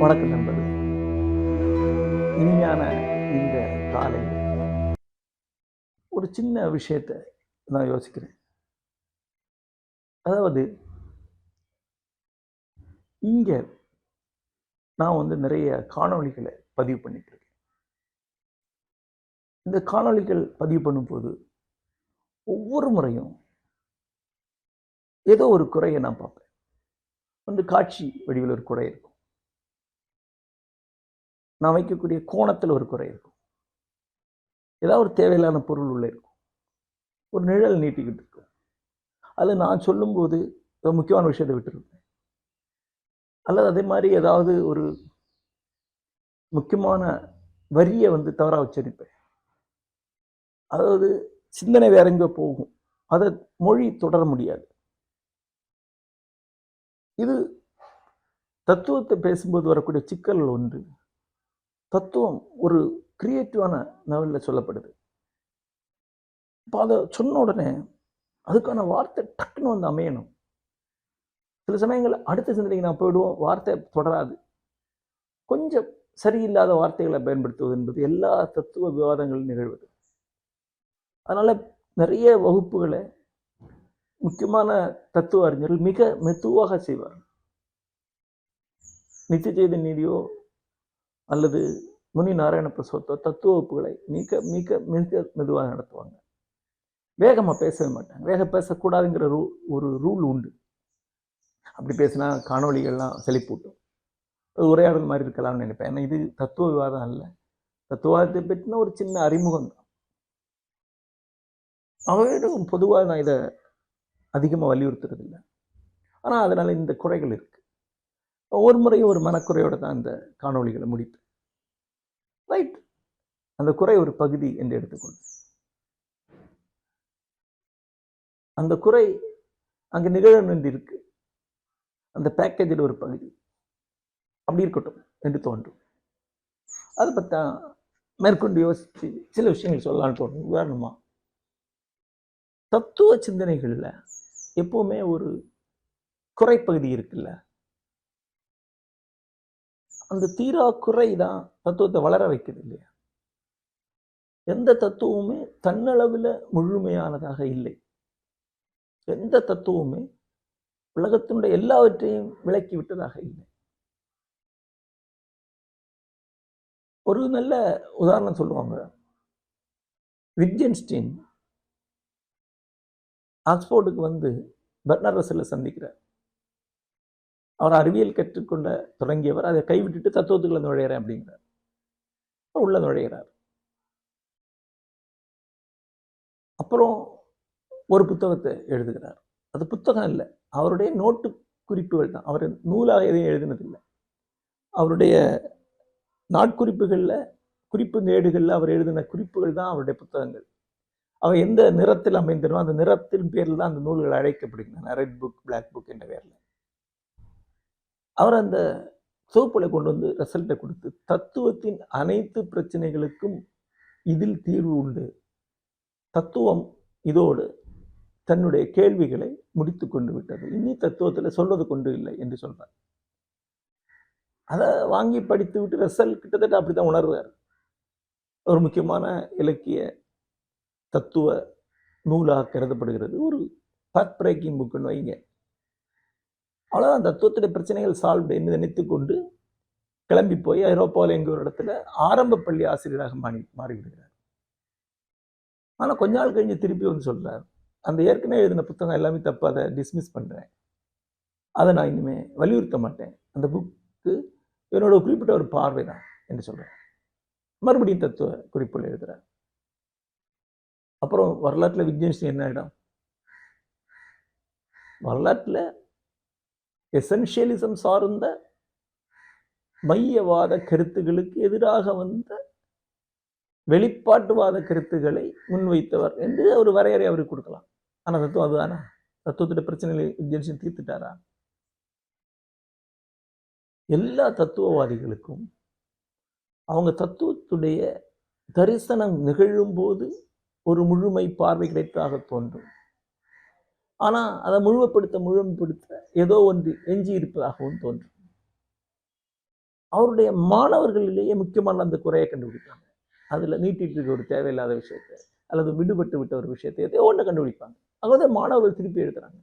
வணக்கம் நண்பர்களே. இனிமையான இந்த காலை. ஒரு சின்ன விஷயத்தை நான் யோசிக்கிறேன். அதாவது இங்கே நான் வந்து நிறைய காணொளிகளை பதிவு பண்ணிட்டு இருக்கேன். இந்த காணொளிகள் பதிவு பண்ணும்போது ஒவ்வொரு முறையும் ஏதோ ஒரு குறையை நான் பார்ப்பேன். வந்து காட்சி வடிவில் ஒரு குறை இருக்கும். நான் வைக்கக்கூடிய கோணத்தில் ஒரு குறை இருக்கும். ஏதாவது ஒரு தேவையில்லாத பொருள் உள்ளே இருக்கும். ஒரு நிழல் நீட்டிக்கிட்டு இருக்கும். அதில் நான் சொல்லும்போது ஒரு முக்கியமான விஷயத்தை விட்டுருப்பேன். அல்லது அதே மாதிரி ஏதாவது ஒரு முக்கியமான வரியை வந்து தவறாக உச்சரிப்பேன். அதாவது சிந்தனை வேற எங்கே போகும்? அதை மொழி தொடர முடியாது. இது தத்துவத்தை பேசும்போது வரக்கூடிய சிக்கல்கள் ஒன்று. தத்துவம் ஒரு கிரியேட்டிவான நவலில் சொல்லப்படுது. இப்போ அதை சொன்ன உடனே அதுக்கான வார்த்தை டக்குன்னு வந்து அமையணும். சில சமயங்களில் அடுத்த சிந்தனைக்கு நான் போயிடுவோம் வார்த்தை தொடராது. கொஞ்சம் சரியில்லாத வார்த்தைகளை பயன்படுத்துவது என்பது எல்லா தத்துவ விவாதங்களும் நிகழ்வது. அதனால் நிறைய வகுப்புகளை முக்கியமான தத்துவ அறிஞர்கள் மிக மெதுவாக செய்வார் நித்திய செய்தியோ அல்லது முனி நாராயண பிரசவத்தோ தத்துவ வகுப்புகளை மிக மிக மிக மெதுவாக நடத்துவாங்க. வேகமாக பேசவே மாட்டாங்க. வேக பேசக்கூடாதுங்கிற ரூ ஒரு ரூல் உண்டு. அப்படி பேசினா காணொளிகள்லாம் செழிப்பூட்டும். அது உரையாடல் மாதிரி இருக்கலாம்னு நினைப்பேன். ஏன்னா இது தத்துவ விவாதம் அல்ல. தத்துவாதத்தை பற்றின ஒரு சின்ன அறிமுகம் தான். அவரிடம் பொதுவாக நான் இதை அதிகமாக வலியுறுத்துறதில்லை. ஆனால் அதனால் இந்த குறைகள் இருக்குது ஒரு முறையும் ஒரு மனக்குறையோடு தான் இந்த காணொளிகளை முடிப்பேன். ரைட். அந்த குறை ஒரு பகுதி என்று எடுத்துக்கொண்டு அந்த குறை அங்கே நிகழணும் இருக்கு அந்த பேக்கேஜில் ஒரு பகுதி. அப்படி இருக்கட்டும் என்று தோன்றும். அதை பற்றி மேற்கொண்டு யோசித்து சில விஷயங்கள் சொல்லலான்னு தோணும் உதாரணமாக தத்துவ சிந்தனைகளில் எப்போவுமே ஒரு குறைப்பகுதி இருக்குல்ல? அந்த தீரா குறை தான் தத்துவத்தை வளர வைக்கிறது இல்லையா? எந்த தத்துவமுமே தன்னளவில் முழுமையானதாக இல்லை. எந்த தத்துவமுமே உலகத்தினுடைய எல்லாவற்றையும் விளக்கி விட்டதாக இல்லை. ஒரு நல்ல உதாரணம் சொல்லுவாங்க. விட்ஜென்ஸ்டீன் ஆக்ஸ்போர்டுக்கு வந்து பெர்னர் ரசலை சந்திக்கிறார். அவர் அறிவியல் கற்றுக்கொண்ட தொடங்கியவர். அதை கைவிட்டுட்டு தத்துவத்துக்குள்ள நுழையிறேன் அப்படிங்கிறார். உள்ள நுழைகிறார் அப்புறம் ஒரு புத்தகத்தை எழுதுகிறார். அது புத்தகம் இல்லை. அவருடைய நோட்டு குறிப்புகள் தான். அவர் நூலாக எதையும் எழுதினதில்லை. அவருடைய நாட்குறிப்புகளில் குறிப்பு நேடுகளில் அவர் எழுதின குறிப்புகள் தான் அவருடைய புத்தகங்கள். அவன் எந்த நிறத்தில் அமைந்திருமோ அந்த நிறத்தின் பேரில் தான் அந்த நூல்கள் அழைக்கப்படுகின்றன. ரெட் புக் பிளாக் புக் என்ற பேரில் அவர் அந்த சோப்பில் கொண்டு வந்து ரிசல்ட்டை கொடுத்து தத்துவத்தின் அனைத்து பிரச்சனைகளுக்கும் இதில் தீர்வு உண்டு. தத்துவம் இதோடு தன்னுடைய கேள்விகளை முடித்து கொண்டு விட்டது. இனி தத்துவத்தில் சொல்வது கொண்டு இல்லை என்று சொல்றார். அதை வாங்கி படித்து விட்டு ரசல் கிட்டத்தட்ட அப்படித்தான் உணர்றார். ஒரு முக்கியமான இலக்கிய தத்துவ நூலாக கருதப்படுகிறது. ஒரு பர்த் பிரேக்கிங் புக்குன்னு வைங்க. அவ்வளோதான் தத்துவத்துடைய பிரச்சனைகள் சால்வ் என்று நினைத்து கொண்டு கிளம்பி போய் ஐரோப்பாவில் எங்கள் ஒரு இடத்துல ஆரம்ப பள்ளி ஆசிரியராக மாறி மாறிவிடுகிறார். ஆனால் கொஞ்ச நாள் கழிஞ்சு திருப்பி வந்து சொல்கிறார் அந்த ஏற்கனவே எழுதின புத்தகம் எல்லாமே தப்பு. அதை டிஸ்மிஸ் பண்ணுறேன் அதை நான் இனிமேல் வலியுறுத்த மாட்டேன். அந்த புக்கு என்னோட குறிப்பிட்ட ஒரு பார்வை தான் என்று சொல்கிறேன் மறுபடியும் தத்துவ குறிப்புகள் எழுதுகிறார் அப்புறம் வரலாற்றில் விக்னேஷ் என்ன இடம்? வரலாற்றில் எசென்ஷியலிசம் சார்ந்த மையவாத கருத்துகளுக்கு எதிராக வந்த வெளிப்பாட்டுவாத கருத்துக்களை முன்வைத்தவர் என்று ஒரு வரையறை அவருக்கு கொடுக்கலாம். ஆனால் தத்துவம் அதுதானா? தத்துவத்திட்ட பிரச்சனைகளை வித்யாசன் தீர்த்துட்டாரா? எல்லா தத்துவவாதிகளுக்கும் அவங்க தத்துவத்துடைய தரிசனம் நிகழும் போது ஒரு முழுமை பார்வை கிடைத்ததாக தோன்றும். ஆனால் அதை முழுமைப்படுத்த முழுமைப்படுத்த ஏதோ ஒன்று எஞ்சி இருப்பதாகவும் தோன்றும். அவருடைய மாணவர்களிலேயே முக்கியமான அந்த குறையை கண்டுபிடிப்பாங்க. அதில் நீட்டிட்டு இருக்க ஒரு தேவையில்லாத விஷயத்தை அல்லது விடுபட்டு விட்ட ஒரு விஷயத்தை எதையோ ஒன்று கண்டுபிடிப்பாங்க. அதாவது மாணவர்கள் திருப்பி எழுதுறாங்க.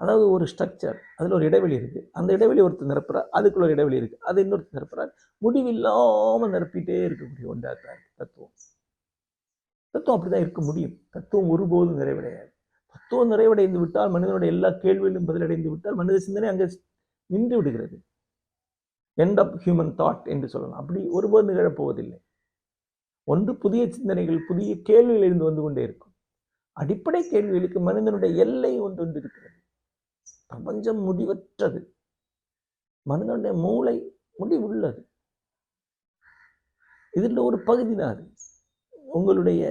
அதாவது ஒரு ஸ்ட்ரக்சர் அதில் ஒரு இடைவெளி இருக்குது அந்த இடைவெளி ஒருத்தர் நிரப்புறார் அதுக்குள்ள ஒரு இடைவெளி இருக்குது அது இன்னொருத்தர் நிரப்புறார். முடிவில்லாமல் நிரப்பிட்டே இருக்கக்கூடிய ஒன்றாக தான் தத்துவம். தத்துவம் அப்படிதான் இருக்க முடியும். தத்துவம் ஒருபோதும் நிறைவடையாது. தத்துவம் நிறைவடைந்து விட்டால் மனிதனுடைய எல்லா கேள்வியிலும் பதிலடைந்து விட்டால் மனித சிந்தனை அங்கே நின்று விடுகிறது. எண்ட் ஆஃப் ஹியூமன் தாட் என்று சொல்லலாம். அப்படி ஒருபோதும் நிகழப்போவதில்லை. ஒன்று புதிய சிந்தனைகள் புதிய கேள்விகள் இருந்து வந்து கொண்டே இருக்கும். அடிப்படை கேள்விகளுக்கு மனிதனுடைய எல்லை ஒன்று ஒன்று இருக்கிறது பிரபஞ்சம் முடிவற்றது. மனிதனுடைய மூளை முடிவுள்ளது. இதில் ஒரு பகுதி தான் உங்களுடைய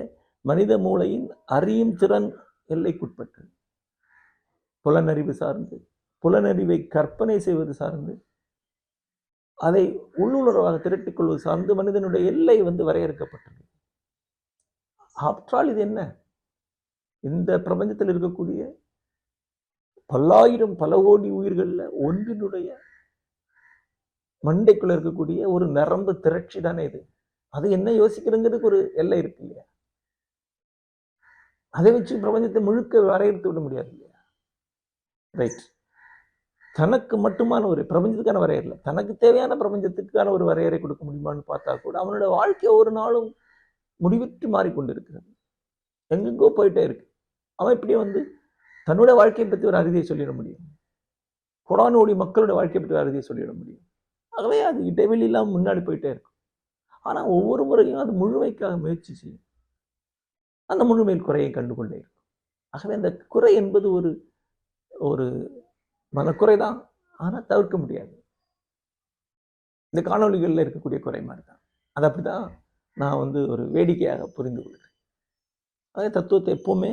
மனித மூளையின் அறியும் திறன் எல்லைக்குட்பட்டது. புலனறிவு சார்ந்து புலனறிவை கற்பனை செய்வது சார்ந்து அதை உள்ளுணர்வாக திரட்டிக்கொள்வது சார்ந்து மனிதனுடைய எல்லை வந்து வரையறுக்கப்பட்டது. ஆப்டால் இது என்ன? இந்த பிரபஞ்சத்தில் இருக்கக்கூடிய பல்லாயிரம் பல கோடி உயிர்களில் ஒன்றினுடைய மண்டைக்குள்ள இருக்கக்கூடிய ஒரு நரம்பு திரட்சி தானே இது? அது என்ன யோசிக்கிறதுங்கிறதுக்கு ஒரு எல்லை இருக்கு இல்லையா? அதை வச்சு பிரபஞ்சத்தை முழுக்க வரையறுத்து விட முடியாது இல்லையா? ரைட் தனக்கு மட்டுமான ஒரு பிரபஞ்சத்துக்கான வரையறை தனக்கு தேவையான பிரபஞ்சத்துக்கான ஒரு வரையறை கொடுக்க முடியுமான்னு பார்த்தா கூட அவனோட வாழ்க்கை ஒரு நாளும் முடிவிட்டு மாறிக்கொண்டு இருக்கிறது எங்கெங்கோ போயிட்டே இருக்கு. அவன் இப்படியே வந்து தன்னோட வாழ்க்கையை பற்றி ஒரு அறுதியை சொல்லிட முடியும். குரானோடி மக்களோட வாழ்க்கையை பற்றி ஒரு அறுதியை சொல்லிட முடியும். ஆகவே அது இடைவெளி இல்லாமல் முன்னாடி போயிட்டே இருக்கும். ஆனால் ஒவ்வொரு முறையும் அது முழுமைக்காக முயற்சி செய்யும். அந்த முழுமையில் குறையை கண்டுகொண்டே இருக்கும். ஆகவே அந்த குறை என்பது ஒரு ஒரு மனக்குறை தான். ஆனால் தவிர்க்க முடியாது. இந்த காணொளிகளில் இருக்கக்கூடிய குறை மாதிரி தான் அது அப்படி தான் நான் வந்து ஒரு வேடிக்கையாக புரிந்து கொள்கிறேன். அதே தத்துவத்தை எப்போவுமே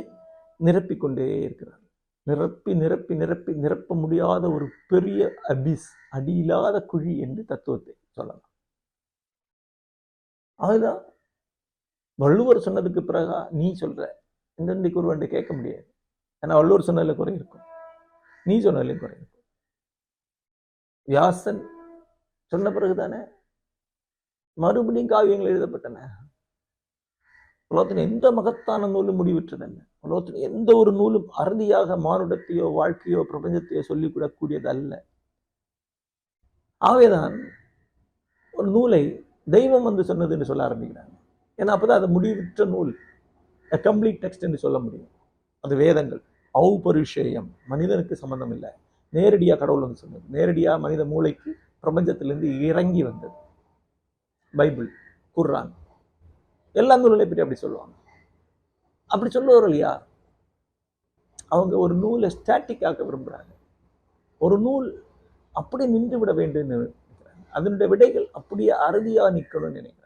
நிரப்பிக்கொண்டே இருக்கிறார். நிரப்பி நிரப்பி நிரப்பி நிரப்ப முடியாத ஒரு பெரிய அபிஸ் அடியில்லாத குழி என்று தத்துவத்தை சொல்லலாம். அதுதான். வள்ளுவர் சொன்னதுக்கு பிறகா நீ சொல்ற? இந்த இன்றைக்கு ஒருவன் கேட்க முடியாது. ஏன்னா வள்ளுவர் சொன்னதுல குறை இருக்கும். நீ சொன்னதுலையும் குறை இருக்கும். வியாசன் சொன்ன பிறகு தானே மறுபடியும் காவியங்கள் எழுதப்பட்டன. உலகத்தின் எந்த மகத்தான நூலும் முடிவுற்றதல்ல உலகத்தின் எந்த ஒரு நூலும் அறுதியாக மானுடத்தையோ வாழ்க்கையோ பிரபஞ்சத்தையோ சொல்லிவிடக்கூடியது அல்ல ஆகவேதான் ஒரு நூலை தெய்வம் வந்து சொன்னது என்று சொல்ல ஆரம்பிக்கிறாங்க. ஏன்னா அப்பதான் அது முடிவுற்ற நூல் கம்ப்ளீட் டெக்ஸ்ட் என்று சொல்ல முடியும். அது வேதங்கள். ஔபரிஷேயம் மனிதனுக்கு சம்மந்தம் இல்லை. நேரடியாக கடவுள் வந்து சொன்னது. நேரடியாக மனித மூளைக்கு பிரபஞ்சத்திலிருந்து இறங்கி வந்தது. பைபிள் குர்ரான் எல்லா நூல்களையும் பற்றி அப்படி சொல்லுவாங்க. அப்படி சொல்லுவார் இல்லையா? அவங்க ஒரு நூலை ஸ்டாட்டிக் ஆக்க விரும்புகிறாங்க ஒரு நூல் அப்படி நின்று விட வேண்டும் நினைக்கிறாங்க. அதனுடைய விடைகள் அப்படியே அறுதியாக நிற்கணும்னு நினைக்கிறாங்க.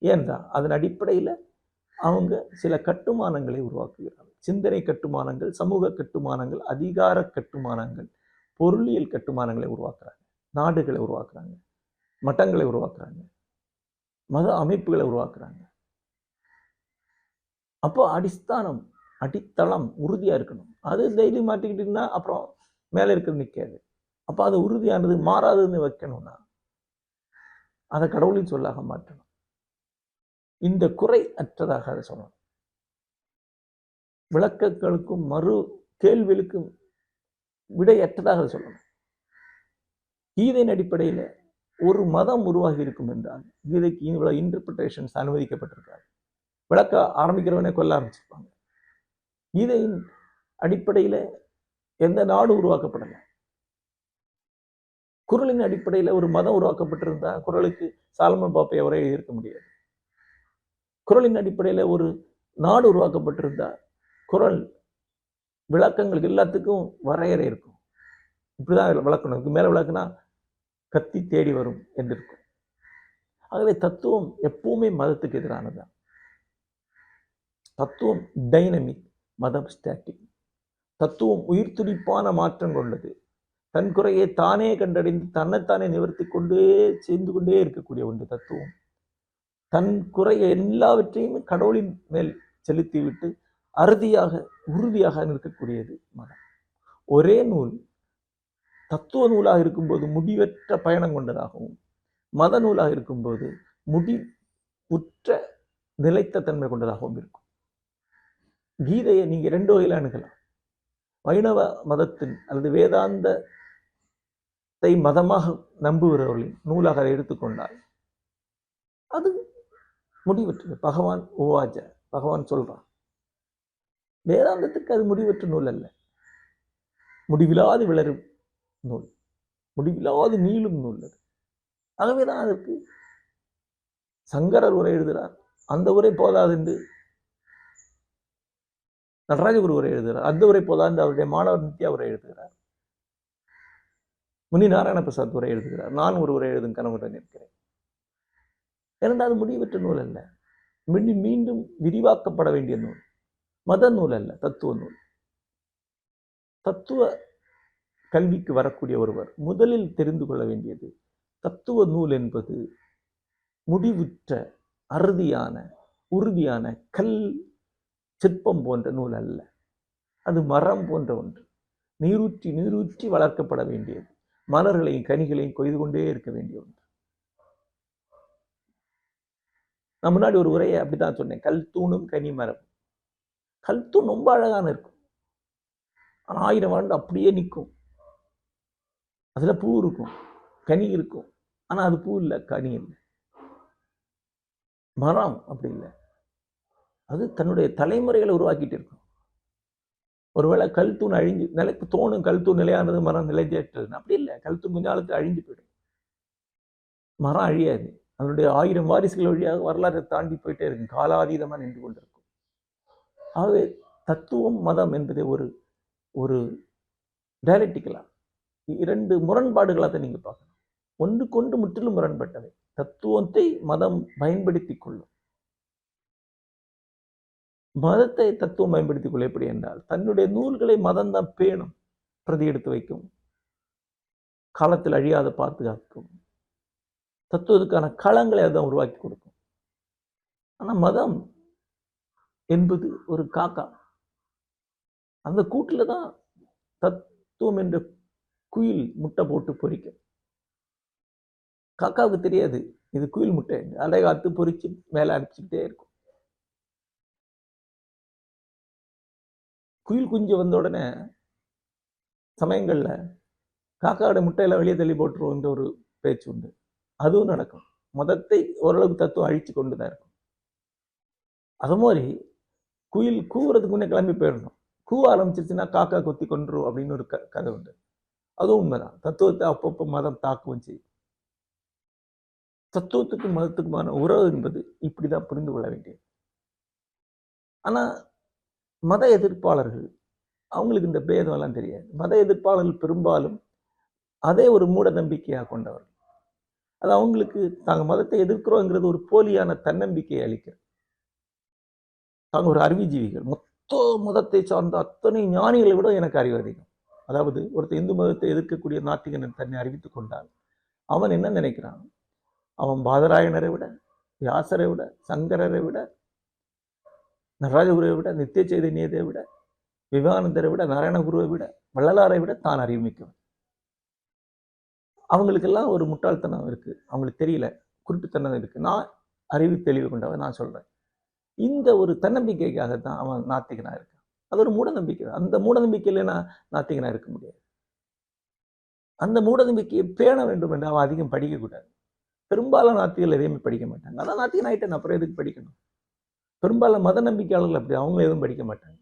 ஏன்றா அதன் அடிப்படையில் அவங்க சில கட்டுமானங்களை உருவாக்குகிறார்கள். சிந்தனை கட்டுமானங்கள் சமூக கட்டுமானங்கள் அதிகார கட்டுமானங்கள் பொருளியல் கட்டுமானங்களை உருவாக்குறாங்க. நாடுகளை உருவாக்குறாங்க. மட்டங்களை உருவாக்குறாங்க. மத அமைப்புகளை உருவாக்குறாங்க. அப்போ அடிஸ்தானம் அடித்தளம் உறுதியாக இருக்கணும். அது டெய்லி மாட்டிக்கிட்டீங்கன்னா அப்புறம் மேலே இருக்கிறது நிற்காது அப்போ அது உறுதியானது மாறாததுன்னு வைக்கணும்னா அதை கடவுளின் சொல்லாக மாற்றணும். இந்த குறை அற்றதாக அதை சொல்லணும். விளக்கங்களுக்கும் மறு கேள்விகளுக்கும் விடையற்றதாக அதை சொல்லணும். கீதையின் அடிப்படையில் ஒரு மதம் உருவாகி இருக்கும் என்றால் கீதைக்கு இவ்வளோ இன்டர்பிரிட்டேஷன்ஸ் அனுமதிக்கப்பட்டிருக்காரு விளக்க ஆரம்பிக்கிறவனே கொல்ல ஆரம்பிச்சிருப்பாங்க. கீதையின் அடிப்படையில் எந்த நாடு உருவாக்கப்படலை? குரலின் அடிப்படையில் ஒரு மதம் உருவாக்கப்பட்டிருந்தா குரலுக்கு சாலமன் பாப்பை அவரே இருக்க முடியாது. குரலின் அடிப்படையில் ஒரு நாடு உருவாக்கப்பட்டிருந்தா குரல் விளக்கங்களுக்கு எல்லாத்துக்கும் வரையறை இருக்கும். இப்படிதான் விளக்கணும். இதுக்கு மேலே விளக்குனா கத்தி தேடி வரும் என்று இருக்கும் ஆகவே தத்துவம் எப்பவுமே மதத்துக்கு எதிரானதான் தத்துவம் டைனமிக் மதம் ஸ்டாட்டிக் தத்துவம் உயிர் துடிப்பான மாற்றம் கொண்டது. தன் குறையை தானே கண்டறிந்து தன்னைத்தானே நிவர்த்தி கொண்டே சேர்ந்து கொண்டே இருக்கக்கூடிய ஒன்று தத்துவம். தன் குறைய எல்லாவற்றையும் கடவுளின் மேல் செலுத்திவிட்டு அறுதியாக உறுதியாக நிற்கக்கூடியது மதம். ஒரே நூல் தத்துவ நூலாக இருக்கும்போது முடிவற்ற பயணம் கொண்டதாகவும் மத நூலாக இருக்கும்போது முடி உற்ற நிலைத்த தன்மை கொண்டதாகவும் இருக்கும். கீதையை நீங்க ரெண்டு வகையில் அணுகலாம். வைணவ மதத்தின் அல்லது வேதாந்தத்தை மதமாக நம்புகிறவர்களின் நூலாக அதை எடுத்துக்கொண்டால் அது முடிவற்றது. பகவான் உவாஜ பகவான் சொல்றான். வேதாந்தத்துக்கு அது முடிவற்ற நூல் அல்ல. முடிவிலாது விளரும் நூல். முடிவிலாது நீளும் நூல் அது. ஆகவேதான் அதற்கு சங்கரர் உரை எழுதுகிறார். அந்த உரை போதாது என்று நடராஜகுரு உரை எழுதுகிறார். அந்த உரை போதாந்து அவருடைய மாணவர் நித்யா உரை எழுதுகிறார். முனி நாராயண பிரசாத் உரை எழுதுகிறார். நான் ஒரு உரை எழுதும் கனவுடன் இருக்கிறேன். இரண்டாவது முடிவற்ற நூல் அல்ல மீண்டும் மீண்டும் விரிவாக்கப்பட வேண்டிய நூல். மத நூல் அல்ல தத்துவ நூல். தத்துவ கல்விக்கு வரக்கூடிய ஒருவர் முதலில் தெரிந்து கொள்ள வேண்டியது தத்துவ நூல் என்பது முடிவுற்ற அறுதியான உறுதியான கல் சிற்பம் போன்ற நூல் அல்ல. அது மரம் போன்ற ஒன்று. நீரூற்றி நீரூற்றி வளர்க்கப்பட வேண்டியது. மலர்களையும் கனிகளையும் கொய்து கொண்டே இருக்க வேண்டிய ஒன்று. நான் முன்னாடி ஒரு உரையை அப்படித்தான் சொன்னேன். கல் தூணும் கனி மரம். கல் தூண் ரொம்ப அழகான இருக்கும். ஆனால் ஆயிரம் ஆண்டு அப்படியே நிற்கும். அதில் பூ இருக்கும். கனி இருக்கும். ஆனால் அது பூ இல்லை கனி இல்லை. மரம் அப்படி இல்லை. அது தன்னுடைய தலைமுறைகளை உருவாக்கிட்டு இருக்கும். ஒருவேளை கல் தூண் அழிஞ்சு நிலைக்கு தோணும் கல் தூண் நிலையானது மரம் நிலைஞ்சேற்றது அப்படி இல்லை. கல் தூண் கொஞ்ச காலத்துக்கு அழிஞ்சு போயிடும். மரம் அழியாது. அதனுடைய ஆயிரம் வாரிசுகள் வழியாக வரலாற்றை தாண்டி போயிட்டே இருக்கும். காலாதீதமாக நின்று கொண்டிருக்கும். ஆகவே தத்துவம் மதம் என்பதை ஒரு ஒரு டைலக்டிக்கலா இரண்டு முரண்பாடுகளாக தான் நீங்கள் பார்க்கணும். ஒன்றுக்கொன்று முற்றிலும் முரண்பட்டவை. தத்துவத்தை மதம் பயன்படுத்தி கொள்ளும். மதத்தை தத்துவம் பயன்படுத்திக் கொள்ள எப்படி என்றால் தன்னுடைய நூல்களை மதம் தான் பேணும் பிரதி எடுத்து வைக்கும் காலத்தில் அழியாத பாதுகாக்கும் தத்துவத்துக்கான களங்களை அதுதான் உருவாக்கி கொடுக்கும். ஆனால் மதம் என்பது ஒரு காக்கா. அந்த கூட்டில் தான் தத்துவம் என்ற குயில் முட்டை போட்டு பொரிக்கும் காக்காவுக்கு தெரியாது இது குயில் முட்டை அலை காத்து பொறிச்சு மேலே அனுப்பிச்சுக்கிட்டே இருக்கும். குயில் குஞ்சு வந்த உடனே சமயங்கள்ல காக்காவோட முட்டையில வெளியே தள்ளி போட்டுருவோன்ற ஒரு பேச்சு உண்டு. அதுவும் நடக்கும். மதத்தை ஓரளவுக்கு தத்துவம் அழிச்சு கொண்டு தான் இருக்கும். அது மாதிரி குயில் கூவுறதுக்கு முன்னே கிளம்பி போயிடணும். கூவ ஆரம்பிச்சிருச்சுன்னா காக்கா கொத்தி கொண்டுரும் அப்படின்னு ஒரு க கதை உண்டு. அதுவும் உண்மைதான். தத்துவத்தை அப்பப்போ மதம் தாக்கவும் செய்யும். தத்துவத்துக்கும் மதத்துக்குமான உறவு என்பது இப்படிதான் புரிந்து கொள்ள வேண்டியது. ஆனா மத எதிர்ப்பாளர்கள் அவங்களுக்கு இந்த பேதம் எல்லாம் தெரியாது. மத எதிர்ப்பாளர்கள் பெரும்பாலும் அதே ஒரு மூட நம்பிக்கையாக கொண்டவர்கள். அது அவங்களுக்கு நாங்கள் மதத்தை எதிர்க்கிறோங்கிறது ஒரு போலியான தன்னம்பிக்கையை அளிக்கிறது. தாங்க ஒரு அறிவுஜீவிகள். மொத்த மதத்தை சார்ந்த அத்தனை ஞானிகளை விட எனக்கு அறிவு அதிகம். அதாவது ஒருத்தர் இந்து மதத்தை எதிர்க்கக்கூடிய நாத்திகன் தன்னை அறிவித்துக் கொண்டால் அவன் என்ன நினைக்கிறான்? அவன் பாதராயணரை விட வியாசரை விட சங்கரரை விட நடராஜகுருவை விட நித்திய சைதன்யத்தை விட விவேகானந்தரை விட நாராயணகுருவை விட வள்ளலாரை விட தான் அறிவிக்கவன் அவங்களுக்கெல்லாம் ஒரு முட்டாள்தனம் இருக்கு. அவங்களுக்கு தெரியல. குருட்டுத்தனம் இருக்கு. நான் அறிவு தெளிவு கொண்டவன் நான் சொல்றேன். இந்த ஒரு தன்னம்பிக்கைக்காக தான் அவன் நாத்திகனா இருக்கான். அது ஒரு மூடநம்பிக்கை அந்த மூடநம்பிக்கையில நான் நாத்திகனாக நாத்திகனா இருக்க முடியாது. அந்த மூடநம்பிக்கையை பேண வேண்டும் என்று அவன் அதிகம் படிக்கக்கூடாது. பெரும்பாலும் நாத்திகள் எதையுமே படிக்க மாட்டாங்க. அதான் நாத்திகன் ஆகிட்டேன் அப்புறம் எதுக்கு படிக்கணும்? பெரும்பாலும் மத நம்பிக்கையாளர்கள் அப்படி அவங்க எதுவும் படிக்க மாட்டாங்க.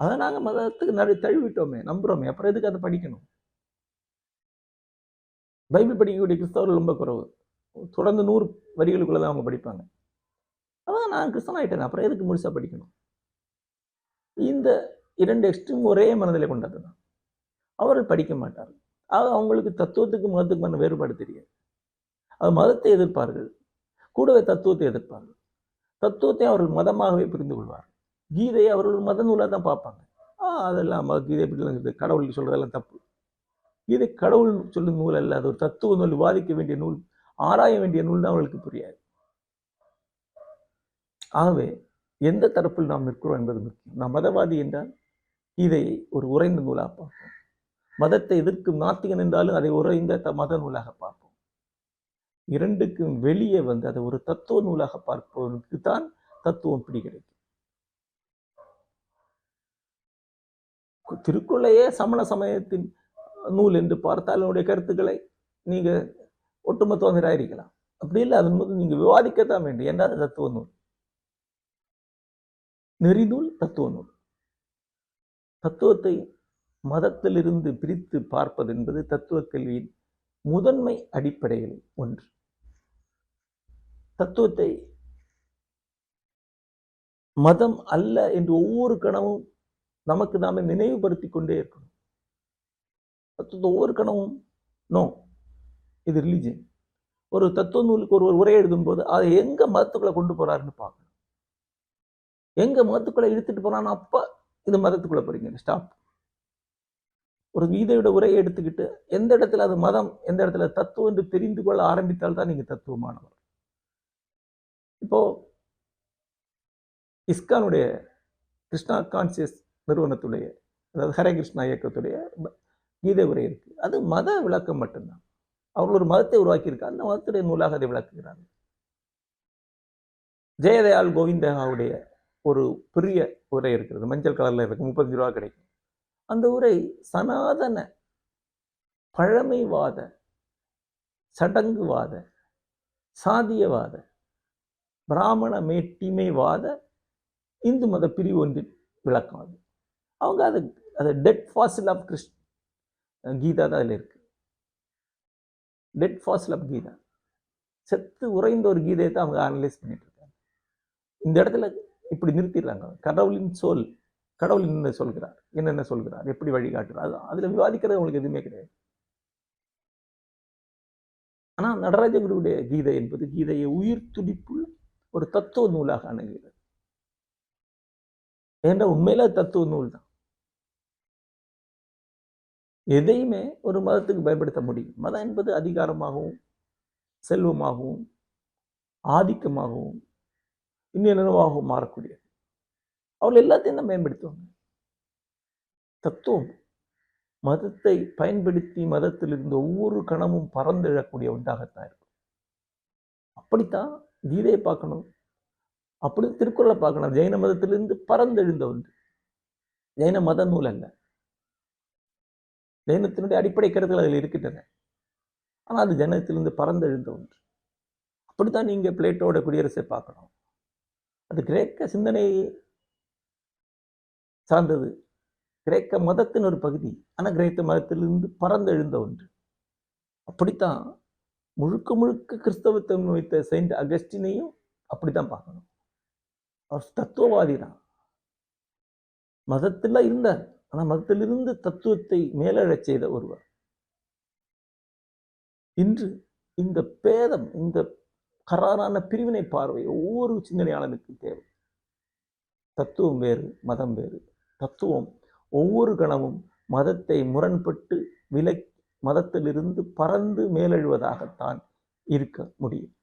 அதை நாங்கள் மதத்துக்கு நிறைய தழுவிட்டோமே நம்புறோமே அப்புறம் எதுக்கு அதை படிக்கணும்? பைபிள் படிக்கக்கூடிய கிறிஸ்தவர்கள் ரொம்ப குறைவு. தொடர்ந்து நூறு வரிகளுக்குள்ளே தான் அவங்க படிப்பாங்க. அதான் நான் கிறிஸ்தவன் ஆகிட்டேன் அப்புறம் எதுக்கு முழுசா படிக்கணும்? இந்த இரண்டு எக்ஸ்ட்ரீம் ஒரே மனதில் கொண்டது தான் அவர்கள் படிக்க மாட்டார்கள். ஆக அவங்களுக்கு தத்துவத்துக்கு மதத்துக்குமான வேறுபாடு தெரியாது. அது மதத்தை எதிர்ப்பார்கள். கூடவே தத்துவத்தை எதிர்ப்பார்கள். தத்துவத்தை அவர்கள் மதமாகவே புரிந்து கொள்வார்கள். கீதையை அவர்கள் மத நூலாக தான் பார்ப்பாங்க. ஆ அதெல்லாம் கீதை எப்படிலாம் கடவுள் சொல்கிறதெல்லாம் சொல்றதெல்லாம் தப்பு. கீதை கடவுள் சொல்லும் நூல் அல்ல அது ஒரு தத்துவ நூல் விவாதிக்க வேண்டிய நூல் ஆராய வேண்டிய நூல் தான் அவர்களுக்கு புரியாது. ஆகவே எந்த தரப்பில் நாம் நிற்கிறோம் என்பது முக்கியம். நாம் மதவாதி என்றால் கீதையை ஒரு உறைந்த நூலாக பார்ப்போம். மதத்தை எதிர்க்கும் நாத்திகன் என்றாலும் அதை உறைந்த த- மத நூலாக பார்ப்போம். இரண்டுக்கும் வெளியே வந்து அதை ஒரு தத்துவ நூலாக பார்ப்பவனுக்கு தான் தத்துவம் பிடி கிடைக்கும் திருக்குள்ளையே திருக்குறளையே சமண சமயத்தின் நூல் என்று பார்த்தால் என்னுடைய கருத்துக்களை நீங்கள் ஒட்டுமொத்தம் நிராகரிக்கலாம் அப்படி இல்லை அதன் போது நீங்கள் விவாதிக்கத்தான் வேண்டும். ஏன்னா அது தத்துவ நூல்? நெறிநூல் தத்துவ நூல். தத்துவத்தை மதத்திலிருந்து பிரித்து பார்ப்பது என்பது தத்துவ கல்வியின் முதன்மை அடிப்படையில் ஒன்று. தத்துவத்தை மதம் அல்ல என்று ஒவ்வொரு கணமும் நமக்கு நாமே நினைவுபடுத்தி கொண்டே இருக்கணும். தத்துவத்தை ஒவ்வொரு கணமும் நோ இது ரிலீஜன் ஒரு தத்துவ நூலுக்கு ஒரு உரை உரை எழுதும்போது அதை எங்க மதத்துக்குள்ள கொண்டு போறாருன்னு பார்க்கணும். எங்க மதத்துக்குள்ள இழுத்துட்டு போறான்னு அப்ப இந்த மதத்துக்குள்ள போறீங்க ஸ்டாப் ஒரு கீதையோட உரையை எடுத்துக்கிட்டு எந்த இடத்துல அது மதம் எந்த இடத்துல தத்துவம் என்று தெரிந்து கொள்ள ஆரம்பித்தால் தான் நீங்க தத்துவமானவர். இப்போ இஸ்கானுடைய கிருஷ்ணா கான்சியஸ் நிறுவனத்துடைய அதாவது ஹரே கிருஷ்ணா இயக்கத்துடைய கீதை உரை இருக்கு. அது மத விளக்கம் மட்டும்தான். அவர்கள் ஒரு மதத்தை உருவாக்கியிருக்காங்க அந்த மதத்துடைய நூலாக அதை விளக்குகிறாங்க ஜெயதயாள் கோவிந்தகாவுடைய ஒரு பெரிய உரை இருக்கிறது. மஞ்சள் கலர்ல இருக்கு. முப்பத்தஞ்சு ரூபா கிடைக்கும். அந்த உரை சனாதன பழமைவாத சடங்குவாத சாதியவாத பிராமண மேட்டிமைவாத இந்து மத பிரிவு ஒன்றின் விளக்கம் அது அவங்க அது அது dead fossil of Chris Gita தான் அதில் இருக்கு. Dead fossil of Gita. செத்து உறைந்த ஒரு கீதையை தான் அவங்க அனலைஸ் பண்ணிட்டு இருக்காங்க. இந்த இடத்துல இப்படி நிறுத்திடுறாங்க. கடவுளின் சொல் கடவுள் என்ன சொல்கிறார்? என்னென்ன சொல்கிறார்? எப்படி வழிகாட்டுறார் அதில் அதுல விவாதிக்கிறது உங்களுக்கு எதுவுமே கிடையாது. ஆனா நடராஜகுருடைய கீதை என்பது கீதையை உயிர் துடிப்புள்ள ஒரு தத்துவ நூலாக அணுகிறது ஏன்னா உண்மையில தத்துவ நூல் தான். எதையுமே ஒரு மதத்துக்கு பயன்படுத்த முடியும். மதம் என்பது அதிகாரமாகவும் செல்வமாகவும் ஆதிக்கமாகவும் இன்னும் மாறக்கூடியது. அவர்கள் எல்லாத்தையும் தான் மேம்படுத்துவாங்க. தத்துவம். மதத்தை பயன்படுத்தி மதத்திலிருந்து ஒவ்வொரு கணமும் பறந்தெழக்கூடிய ஒன்றாகத்தான் இருக்கும். அப்படித்தான் கீதையை பார்க்கணும். அப்படி திருக்குறளை பார்க்கணும். ஜெயின மதத்திலிருந்து பறந்தெழுந்த ஒன்று. ஜெயின மத நூல் அல்ல. ஜெயினத்தினுடைய அடிப்படை கருத்துகள் அதில் இருக்கின்றன. ஆனால் அது ஜனத்திலிருந்து பறந்தெழுந்த ஒன்று. அப்படித்தான் நீங்க பிளேட்டோட குடியரசை பார்க்கணும். அது கிரேக்க சிந்தனையை சார்ந்தது. கிரேக்க மதத்தின் ஒரு பகுதி. ஆனால் கிரேக்க மதத்திலிருந்து பறந்தெழுந்த ஒன்று. அப்படித்தான் முழுக்க முழுக்க கிறிஸ்தவத்தை வைத்த செயின்ட் அகஸ்டினையும் அப்படித்தான் பார்க்கணும். அவர் தத்துவவாதி தான் மதத்தில் இருந்தார். ஆனால் மதத்திலிருந்து தத்துவத்தை மேலழச் செய்த ஒருவர். இன்று இந்த பேதம் இந்த கராரான பிரிவினை பார்வை ஒவ்வொரு சிந்தனையாளனுக்கும் தேவை. தத்துவம் வேறு மதம் வேறு. தத்துவம் ஒவ்வொரு கணமும் மதத்தை முரண்பட்டு விலை மதத்திலிருந்து பறந்து மேலெழுவதாகத்தான் இருக்க முடியும்.